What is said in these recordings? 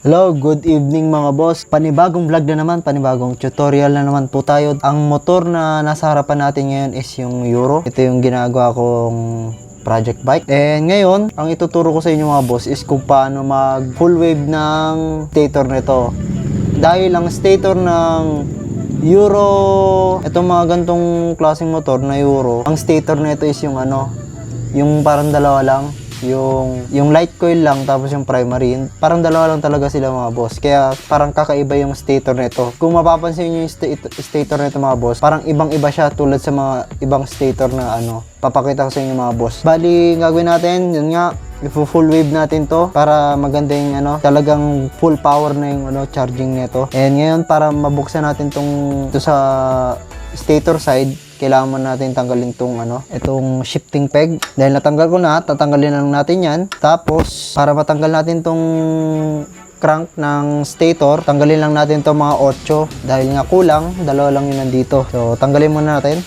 Hello, good evening mga boss. Panibagong vlog na naman, panibagong tutorial na naman po tayo. Ang motor na nasa harapan natin ngayon is yung Euro. Ito yung ginagawa kong project bike. And ngayon, ang ituturo ko sa inyo mga boss is kung paano mag full wave ng stator nito. Dahil ang stator ng Euro, itong mga gantong klaseng motor na Euro, ang stator nito is yung ano, yung parang dalawa lang yung yung light coil lang tapos yung primary parang dalawa lang talaga sila mga boss. Kaya parang kakaiba yung stator nito. Kung mapapansin niyo yung sta- stator nito mga boss parang ibang iba siya tulad sa mga ibang stator na ano papakita ko sa inyo mga boss. Bali gagawin natin yun nga i-full wave natin to para maganda yung ano talagang full power na yung ano charging nito. And ngayon para mabuksan natin tong to sa stator side kailangan natin tanggalin tong ano, itong shifting peg. Dahil natanggal ko na, tatanggalin na lang natin 'yan. Tapos para matanggal natin tong crank ng stator, tanggalin lang natin to mga 8 dahil nga kulang, dalawa lang yun nandito. So tanggalin muna natin.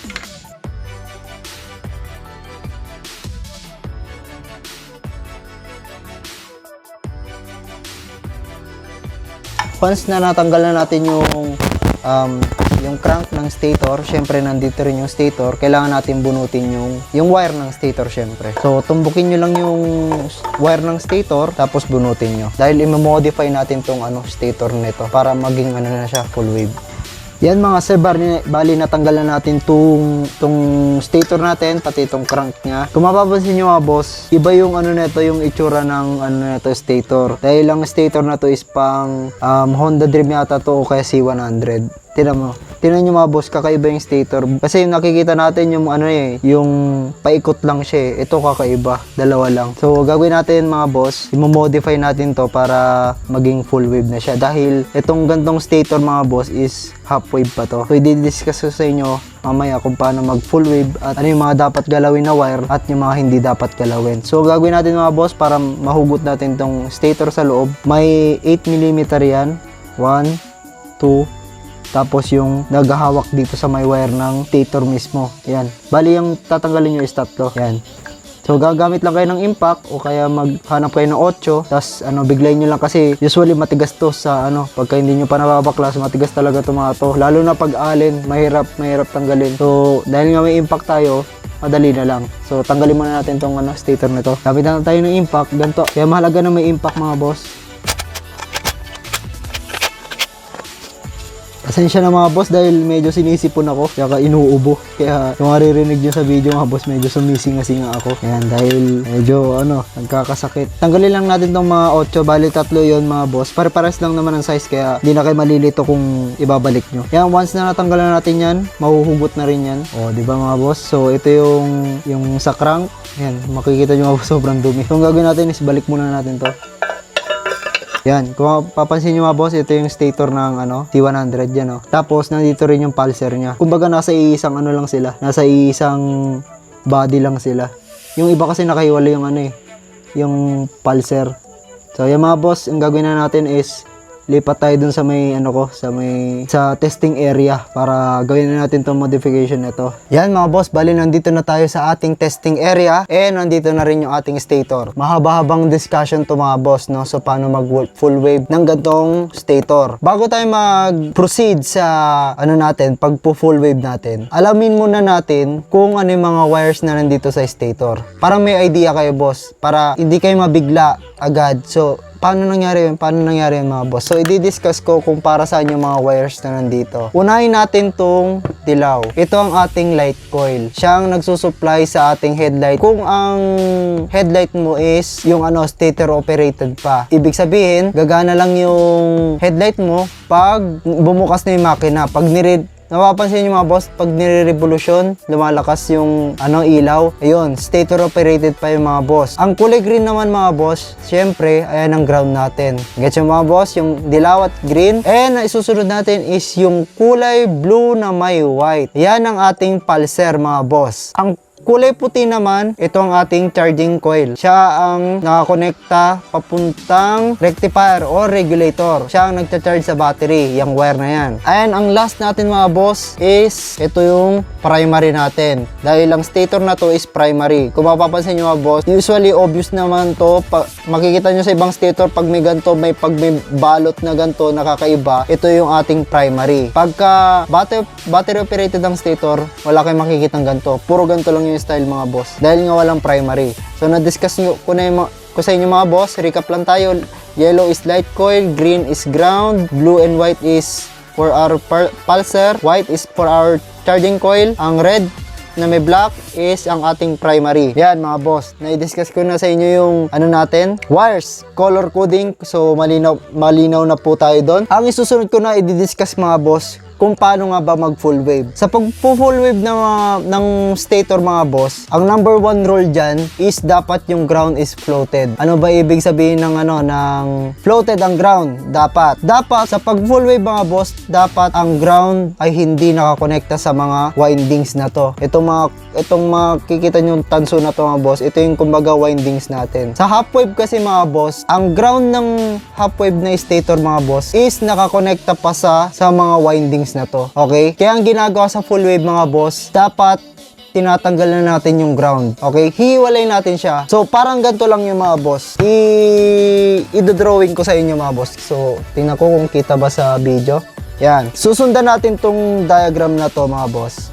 Once na natanggal na natin yung um, yung crank ng stator, syempre nandito rin yung stator, kailangan natin bunutin yung yung wire ng stator syempre. So tumbukin nyo lang yung wire ng stator tapos bunutin nyo. Dahil i-modify natin tong ano stator nito para maging ano na siya full wave. Yan mga sir, bali, bali natanggal na natin tong, tong stator natin, pati itong crank niya. Kung mapapansin nyo mga boss, iba yung ano nito, yung itsura ng ano nito stator. Dahil ang stator na to is pang um, Honda Dream yata to o kaya C100. Tinan mo. Tinan nyo mga boss, kakaiba yung stator. Kasi yung nakikita natin yung ano eh, yung paikot lang siya eh. Ito kakaiba, dalawa lang. So gagawin natin mga boss, i-modify natin to para maging full wave na siya. Dahil itong gantong stator mga boss is half wave pa to. So i-discuss ko sa inyo mamaya kung paano mag full wave at ano yung mga dapat galawin na wire at yung mga hindi dapat galawin. So gagawin natin mga boss para mahugot natin tong stator sa loob. May 8mm yan. 1, 2, tapos yung naghahawak dito sa may wire ng stator mismo. Yan. Bali yung tatanggalin nyo is tatlo. Yan. So gagamit lang kayo ng impact o kaya maghanap kayo ng 8 tapos ano biglayin nyo lang kasi usually matigas to sa ano pagka hindi nyo pa nababaklas matigas talaga to mga to lalo na pag alin mahirap mahirap tanggalin so dahil nga may impact tayo madali na lang so tanggalin muna natin tong ano stator nito gamit na tayo ng impact ganito kaya mahalaga na may impact mga boss Pasensya na mga boss dahil medyo sinisipon ako kaya inuubo. Kaya yung maririnig nyo sa video mga boss medyo sumisinga-singa ako. Ayan dahil medyo ano nagkakasakit. Tanggalin lang natin tong mga 8 bali tatlo yon mga boss. Pare-pares lang naman ang size kaya hindi na kayo malilito kung ibabalik nyo. Kaya once na natanggalan natin yan, mahuhugot na rin yan. O di ba mga boss? So ito yung yung sa crank. Ayan, makikita nyo mga boss sobrang dumi. So ang gagawin natin is balik muna natin to. Yan, kung papansin nyo mga boss, ito yung stator ng ano, T100 yan oh. Tapos nandito rin yung pulser niya. Kumbaga nasa iisang ano lang sila, nasa iisang body lang sila. Yung iba kasi nakahiwala yung ano eh, yung pulser. So yung mga boss, ang gagawin na natin is lipat tayo dun sa may ano ko, sa may sa testing area para gawin na natin tong modification nito. Yan mga boss, bali nandito na tayo sa ating testing area and nandito na rin yung ating stator. Mahaba-habang discussion to mga boss no, so paano mag full wave ng gantong stator. Bago tayo mag-proceed sa ano natin, pag full wave natin, alamin muna natin kung ano yung mga wires na nandito sa stator. Para may idea kayo boss, para hindi kayo mabigla agad. So, paano nangyari yun? Paano nangyari yun mga boss? So, i-discuss ko kung para saan yung mga wires na nandito. Unahin natin tong dilaw. Ito ang ating light coil. Siya ang nagsusupply sa ating headlight. Kung ang headlight mo is yung ano, stator operated pa. Ibig sabihin, gagana lang yung headlight mo pag bumukas na yung makina. Pag nired Napapansin niyo mga boss, pag nire-revolution, lumalakas yung ano ilaw. Ayun, stator operated pa yung mga boss. Ang kulay green naman mga boss, syempre, ayan ang ground natin. Gets yung mga boss, yung dilaw at green. And isusunod natin is yung kulay blue na may white. Yan ang ating pulser mga boss. Ang kulay puti naman, ito ang ating charging coil. Siya ang nakakonekta papuntang rectifier or regulator. Siya ang nagcha-charge sa battery, yung wire na yan. And ang last natin mga boss is ito yung primary natin. Dahil ang stator na to is primary. Kung mapapansin nyo mga boss, usually obvious naman to. Pa- makikita nyo sa ibang stator pag may ganito, may pag may balot na ganito, nakakaiba. Ito yung ating primary. Pagka battery, battery operated ang stator, wala kayong makikita ganito. Puro ganito lang yung style mga boss. Dahil nga walang primary. So na-discuss nyo ko na yung ko sa inyo mga boss, recap lang tayo. Yellow is light coil, green is ground, blue and white is for our pul- pulsar, white is for our charging coil, ang red na may black is ang ating primary. Yan mga boss, na-discuss ko na sa inyo yung ano natin, wires, color coding. So malinaw malinaw na po tayo doon. Ang isusunod ko na i-discuss mga boss kung paano nga ba mag full wave. Sa pag full wave ng, mga, ng stator mga boss, ang number one rule dyan is dapat yung ground is floated. Ano ba ibig sabihin ng ano ng floated ang ground? Dapat. Dapat sa pag full wave mga boss, dapat ang ground ay hindi nakakonekta sa mga windings na to. Itong mga itong makikita nyo tanso na to mga boss, ito yung kumbaga windings natin. Sa half wave kasi mga boss, ang ground ng half wave na stator mga boss is nakakonekta pa sa sa mga windings na to. Okay? Kaya ang ginagawa sa full wave mga boss, dapat tinatanggal na natin yung ground. Okay? Hiwalay natin siya. So, parang ganito lang yung mga boss. I i-drawing ko sa inyo mga boss. So, tingnan ko kung kita ba sa video. Yan. Susundan natin tong diagram na to mga boss.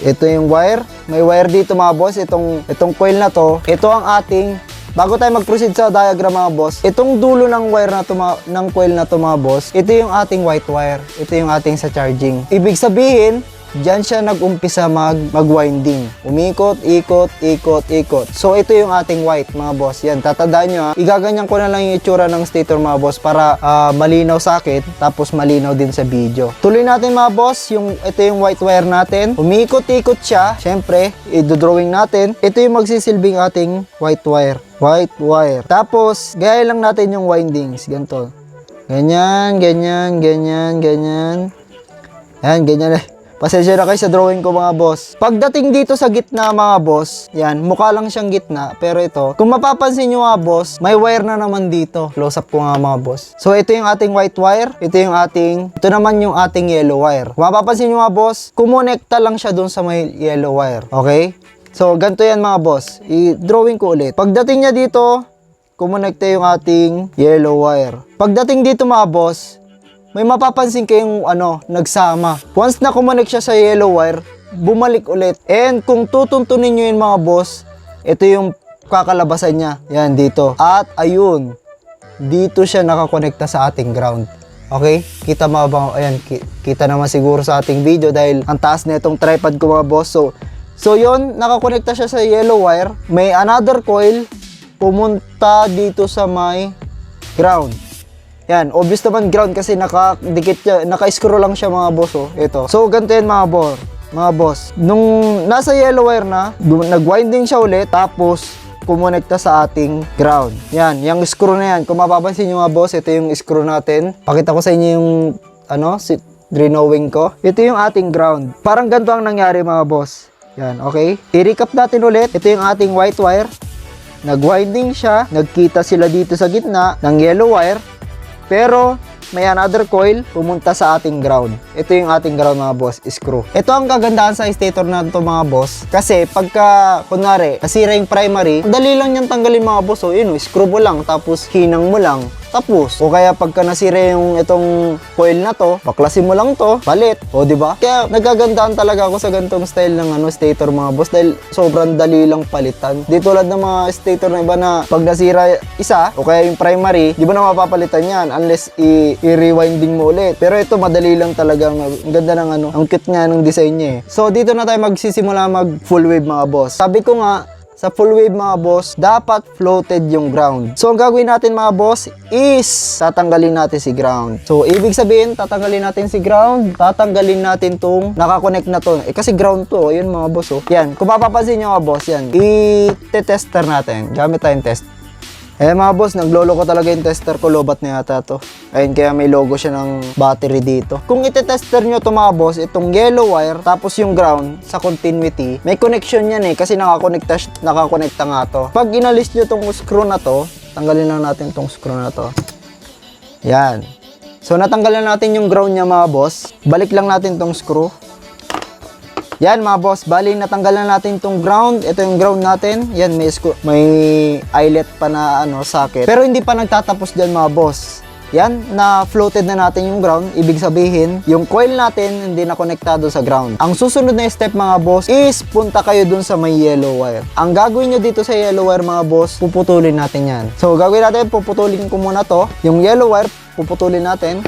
Ito yung wire. May wire dito mga boss. Itong, itong coil na to. Ito ang ating Bago tayo mag-proceed sa diagram mga boss, itong dulo ng wire na to, ng coil na to mga boss, ito yung ating white wire. Ito yung ating sa charging. Ibig sabihin, Diyan siya nag-umpisa mag mag-winding. Umikot, ikot, ikot, ikot. So ito yung ating white mga boss. Yan, tatandaan nyo ha. Igaganyan ko na lang yung itsura ng stator mga boss para ah, malinaw sa akin tapos malinaw din sa video. Tuloy natin mga boss, yung ito yung white wire natin. Umikot-ikot siya. Syempre, i-drawing natin. Ito yung magsisilbing ating white wire. White wire. Tapos, gaya lang natin yung windings. Ganito. Ganyan, ganyan, ganyan, ganyan. Yan, ganyan. Pasensya na kayo sa drawing ko mga boss. Pagdating dito sa gitna mga boss, yan, mukha lang siyang gitna. Pero ito, kung mapapansin nyo mga boss, may wire na naman dito. Close up ko nga mga boss. So ito yung ating white wire, ito yung ating, ito naman yung ating yellow wire. Kung mapapansin nyo mga boss, kumonekta lang siya dun sa may yellow wire. Okay? So ganito yan mga boss. I-drawing ko ulit. Pagdating niya dito, kumonekta yung ating yellow wire. Pagdating dito mga boss, may mapapansin kayong ano, nagsama. Once na kumonek siya sa yellow wire, bumalik ulit. And kung tutuntunin nyo yun mga boss, ito yung kakalabasan niya. Yan, dito. At ayun, dito siya nakakonekta sa ating ground. Okay? Kita mo ba? Ayan, ki- kita naman siguro sa ating video dahil ang taas na itong tripod ko mga boss. So, so yun, nakakonekta siya sa yellow wire. May another coil pumunta dito sa may ground. Yan, obvious naman ground kasi nakadikit naka-screw lang siya mga boss oh. Ito. So ganito yan mga boss. Mga boss. Nung nasa yellow wire na, nag-winding siya ulit tapos kumonekta sa ating ground. Yan, yung screw na yan. Kung mapapansin nyo mga boss, ito yung screw natin. Pakita ko sa inyo yung ano, si drawing ko. Ito yung ating ground. Parang ganito ang nangyari mga boss. Yan, okay? I-recap natin ulit. Ito yung ating white wire. Nag-winding siya. Nagkita sila dito sa gitna ng yellow wire. Pero may another coil pumunta sa ating ground. Ito yung ating ground mga boss, screw. Ito ang kagandahan sa stator na to mga boss. Kasi pagka, kunwari, nasira yung primary, dali lang niyang tanggalin mga boss. O yun, screw mo lang, tapos hinang mo lang. Tapos, o kaya pagka nasira yung itong coil na to, baklasin mo lang to, palit. O, di ba? Kaya nagagandaan talaga ako sa ganitong style ng ano, stator mga boss dahil sobrang dali lang palitan. Di tulad ng mga stator na iba na pag nasira isa, o kaya yung primary, di ba na mapapalitan yan unless i-rewinding mo ulit. Pero ito madali lang talaga. Ang ganda ng ano, ang cute nga ng design niya eh. So dito na tayo magsisimula mag full wave mga boss. Sabi ko nga, sa full wave mga boss, dapat floated yung ground. So ang gagawin natin mga boss is tatanggalin natin si ground. So ibig sabihin, tatanggalin natin si ground, tatanggalin natin tong nakakonect na to. Eh kasi ground to, yun mga boss oh. Yan, kung mapapansin nyo mga boss, yan. I-tester natin. Gamit tayong test. Eh mga boss, naglolo ko talaga yung tester ko, lobat na yata to. Ayun, kaya may logo siya ng battery dito. Kung ite-tester nyo to mga boss, itong yellow wire, tapos yung ground sa continuity, may connection yan eh, kasi nakakonekta, nakakonekta nga to. Pag inalis nyo tong screw na to, tanggalin lang natin tong screw na to. Yan. So natanggalan natin yung ground niya mga boss. Balik lang natin tong screw. Yan mga boss, bali natanggalan natin tong ground. Ito yung ground natin. Yan may may eyelet pa na ano socket. Pero hindi pa nagtatapos diyan mga boss. Yan, na floated na natin yung ground. Ibig sabihin, yung coil natin hindi na konektado sa ground. Ang susunod na step mga boss is punta kayo dun sa may yellow wire. Ang gagawin nyo dito sa yellow wire mga boss, puputulin natin yan. So gagawin natin, puputulin ko muna to. Yung yellow wire, puputulin natin.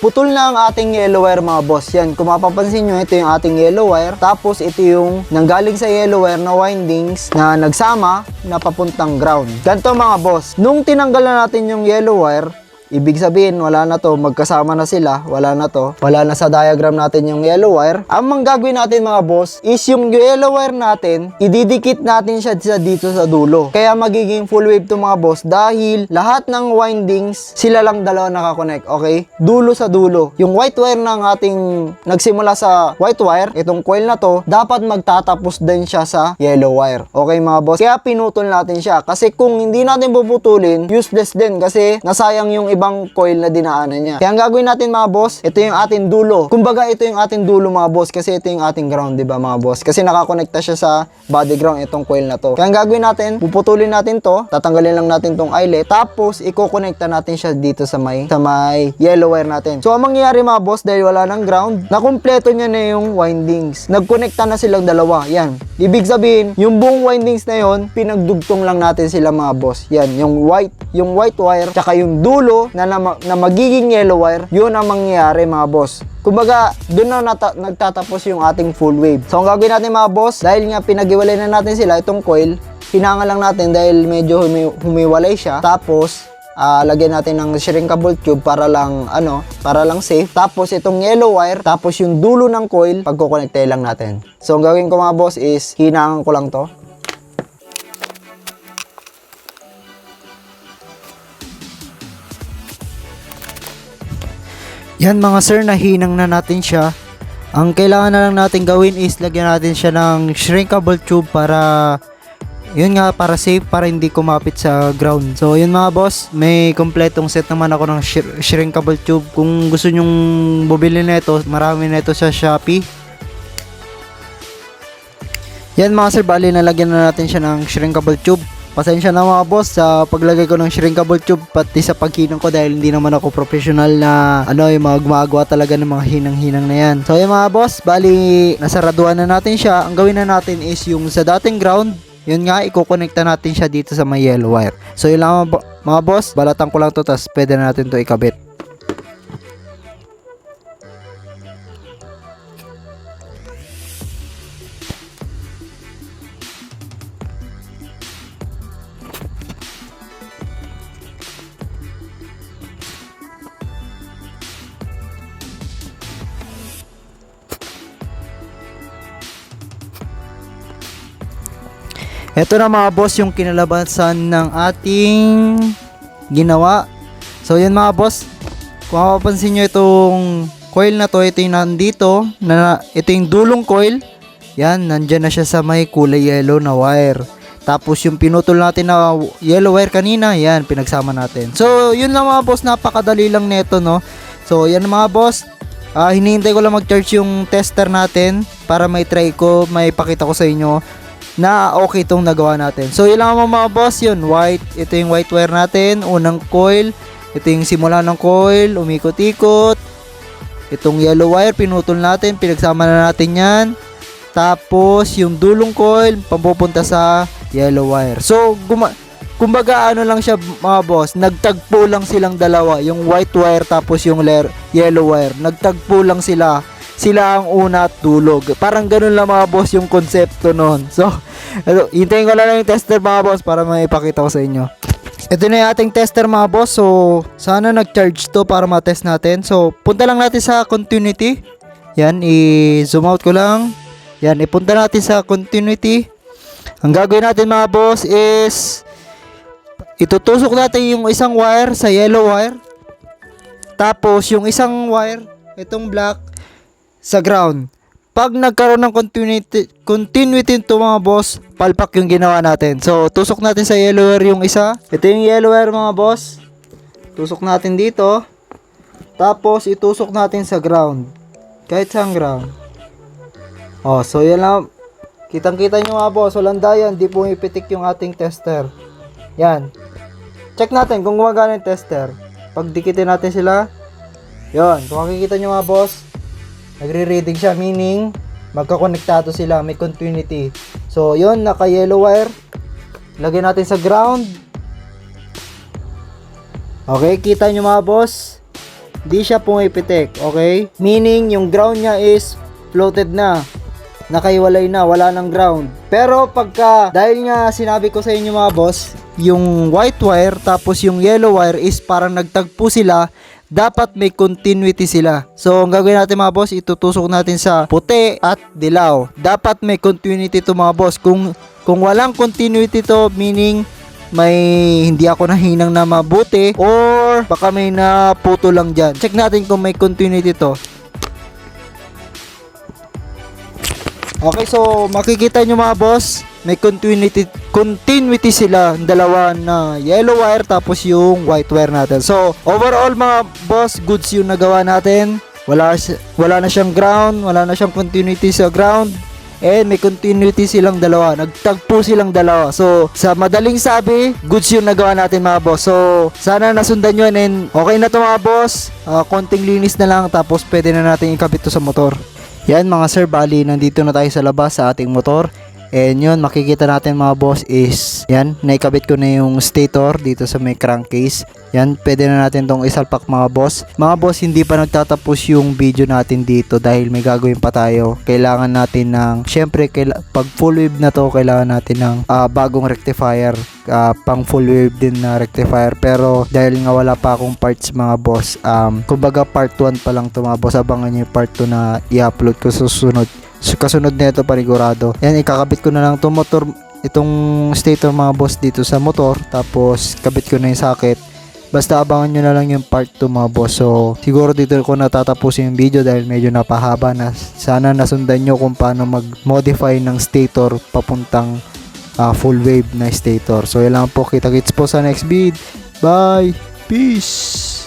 Putol na ang ating yellow wire mga boss. Yan, kung mapapansin nyo, ito yung ating yellow wire. Tapos ito yung nanggaling sa yellow wire na windings na nagsama na papuntang ground. Ganito mga boss, nung tinanggal na natin yung yellow wire, Ibig sabihin, wala na to, magkasama na sila, wala na to, wala na sa diagram natin yung yellow wire. Ang manggagawin natin mga boss, is yung yellow wire natin, ididikit natin siya dito sa dulo. Kaya magiging full wave to mga boss dahil lahat ng windings, sila lang dalawa nakakonect, okay? Dulo sa dulo. Yung white wire ng ating nagsimula sa white wire, itong coil na to, dapat magtatapos din siya sa yellow wire. Okay mga boss? Kaya pinutol natin siya. Kasi kung hindi natin puputulin, useless din kasi nasayang yung ibang coil na dinaanan niya. Kaya ang gagawin natin mga boss, ito yung ating dulo. Kumbaga ito yung ating dulo mga boss kasi ito yung ating ground, 'di ba mga boss? Kasi nakakonekta siya sa body ground itong coil na to. Kaya ang gagawin natin, puputulin natin to, tatanggalin lang natin tong eyelet, tapos iko-connecta natin siya dito sa may sa may yellow wire natin. So ang mangyayari mga boss dahil wala nang ground, nakumpleto niya na yung windings. Nagkonekta na silang dalawa. Yan. Ibig sabihin, yung buong windings na yon, pinagdugtong lang natin sila mga boss. Yan, yung white, yung white wire, tsaka yung dulo na, na, na magiging yellow wire, yun ang mangyayari mga boss. Kumbaga, doon na nata- nagtatapos yung ating full wave. So, ang gagawin natin mga boss, dahil nga pinag-iwalay na natin sila, itong coil, hinanga lang natin dahil medyo humi- humiwalay siya. Tapos, ah, lagyan natin ng shrinkable tube para lang, ano, para lang safe. Tapos, itong yellow wire, tapos yung dulo ng coil, pagkukonekte lang natin. So, ang gagawin ko mga boss is, hinangan ko lang to. Yan mga sir, nahinang na natin siya. Ang kailangan na lang natin gawin is lagyan natin siya ng shrinkable tube para yun nga para safe para hindi kumapit sa ground. So yun mga boss, may kompletong set naman ako ng shri- shrinkable tube. Kung gusto nyong bumili na ito, marami na ito sa Shopee. Yan mga sir, bali nalagyan na natin siya ng shrinkable tube. Pasensya na mga boss sa paglagay ko ng shrinkable tube pati sa paghinang ko dahil hindi naman ako professional na ano yung mga gumagawa talaga ng mga hinang-hinang na yan. So yung mga boss, bali nasaraduan na natin siya. Ang gawin na natin is yung sa dating ground, yun nga, ikukonekta natin siya dito sa may yellow wire. So yun lang mga, bo- mga boss, balatan ko lang to tapos pwede na natin to ikabit. Ito na mga boss yung kinalabasan ng ating ginawa. So yun mga boss, kung mapapansin nyo itong coil na to, ito yung nandito, na, ito yung dulong coil. Yan, nandyan na siya sa may kulay yellow na wire. Tapos yung pinutol natin na yellow wire kanina, yan, pinagsama natin. So, yun lang mga boss, napakadali lang neto, no? So, yan mga boss, ah hinihintay ko lang mag-charge yung tester natin para may try ko, may pakita ko sa inyo na okay itong nagawa natin. So, yun lang mga, boss yun. White, ito yung white wire natin. Unang coil. Ito yung simula ng coil. Umikot-ikot. Itong yellow wire, pinutol natin. Pinagsama na natin yan. Tapos, yung dulong coil, papupunta sa yellow wire. So, guma kumbaga ano lang siya mga boss, nagtagpo lang silang dalawa, yung white wire tapos yung yellow wire. Nagtagpo lang sila sila ang una at dulog. Parang ganun lang mga boss yung konsepto nun. So, ano, hintayin ko lang yung tester mga boss para maipakita ko sa inyo. Ito na yung ating tester mga boss. So, sana nag-charge to para ma-test natin. So, punta lang natin sa continuity. Yan, i-zoom out ko lang. Yan, ipunta natin sa continuity. Ang gagawin natin mga boss is itutusok natin yung isang wire sa yellow wire. Tapos yung isang wire, itong black, sa ground. Pag nagkaroon ng continuity, continuity to mga boss, palpak yung ginawa natin. So, tusok natin sa yellow wire yung isa. Ito yung yellow wire mga boss. Tusok natin dito. Tapos, itusok natin sa ground. Kahit saan ground. Oh, so yan lang. Kitang-kita nyo mga boss, walang dayan, di pumipitik yung ating tester. Yan. Check natin kung gumagana yung tester. Pag dikitin natin sila, yon kung makikita nyo mga boss, nagre-reading siya, meaning, magkakonektado sila, may continuity. So, yon naka yellow wire. Lagyan natin sa ground. Okay, kita nyo mga boss, di siya pumipitik, okay? Meaning, yung ground niya is floated na nakaiwalay na, wala ng ground. Pero pagka, dahil nga sinabi ko sa inyo mga boss, yung white wire tapos yung yellow wire is parang nagtagpo sila, dapat may continuity sila. So, ang gagawin natin mga boss, itutusok natin sa puti at dilaw. Dapat may continuity to mga boss. Kung, kung walang continuity to, meaning may hindi ako nahinang na mabuti or baka may naputo lang dyan. Check natin kung may continuity to. Okay, so makikita nyo mga boss, may continuity continuity sila, dalawa na yellow wire tapos yung white wire natin. So, overall mga boss, goods yung nagawa natin. Wala wala na siyang ground, wala na siyang continuity sa ground. And may continuity silang dalawa. Nagtagpo silang dalawa. So, sa madaling sabi, goods yung nagawa natin mga boss. So, sana nasundan nyo. And okay na to mga boss. Ah, konting linis na lang. Tapos, pwede na natin ikabit to sa motor. Yan mga sir, bali nandito na tayo sa labas sa ating motor. And yun, makikita natin mga boss is, yan, naikabit ko na yung stator dito sa may crankcase. Yan, pwede na natin tong isalpak mga boss. Mga boss, hindi pa nagtatapos yung video natin dito dahil may gagawin pa tayo. Kailangan natin ng, syempre, pag full wave na to, kailangan natin ng ah, bagong rectifier. ah, pang full wave din na rectifier. Pero dahil nga wala pa akong parts mga boss, um, kumbaga part 1 pa lang to mga boss. Abangan nyo yung part 2 na i-upload ko susunod. Kasunod nito panigurado. Yan, ikakabit ko na lang itong motor, itong stator mga boss dito sa motor. Tapos, kabit ko na yung socket. Basta abangan nyo na lang yung part 2 mga boss. So, siguro dito ko natatapusin yung video dahil medyo napahaba na. Sana nasundan nyo kung paano mag-modify ng stator papuntang ah, full wave na stator. So, yun lang po. Kita-kits po sa next vid. Bye! Peace!